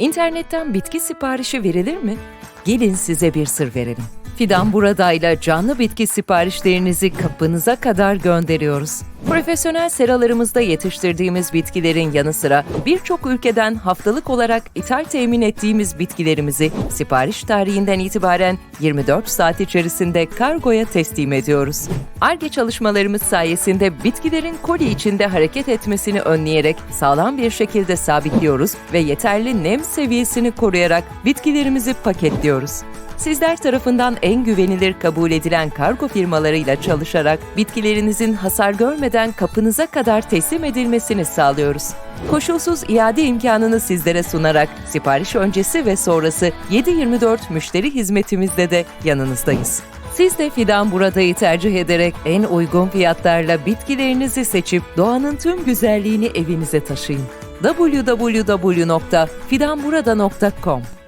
İnternetten bitki siparişi verilir mi? Gelin size bir sır verelim. Fidan Burada'yla canlı bitki siparişlerinizi kapınıza kadar gönderiyoruz. Profesyonel seralarımızda yetiştirdiğimiz bitkilerin yanı sıra birçok ülkeden haftalık olarak ithal temin ettiğimiz bitkilerimizi sipariş tarihinden itibaren 24 saat içerisinde kargoya teslim ediyoruz. ARGE çalışmalarımız sayesinde bitkilerin koli içinde hareket etmesini önleyerek sağlam bir şekilde sabitliyoruz ve yeterli nem seviyesini koruyarak bitkilerimizi paketliyoruz. Sizler tarafından en güvenilir kabul edilen kargo firmalarıyla çalışarak bitkilerinizin hasar görmeden kapınıza kadar teslim edilmesini sağlıyoruz. Koşulsuz iade imkanını sizlere sunarak sipariş öncesi ve sonrası 7-24 müşteri hizmetimizde de yanınızdayız. Siz de Fidan Burada'yı tercih ederek en uygun fiyatlarla bitkilerinizi seçip doğanın tüm güzelliğini evinize taşıyın. www.fidanburada.com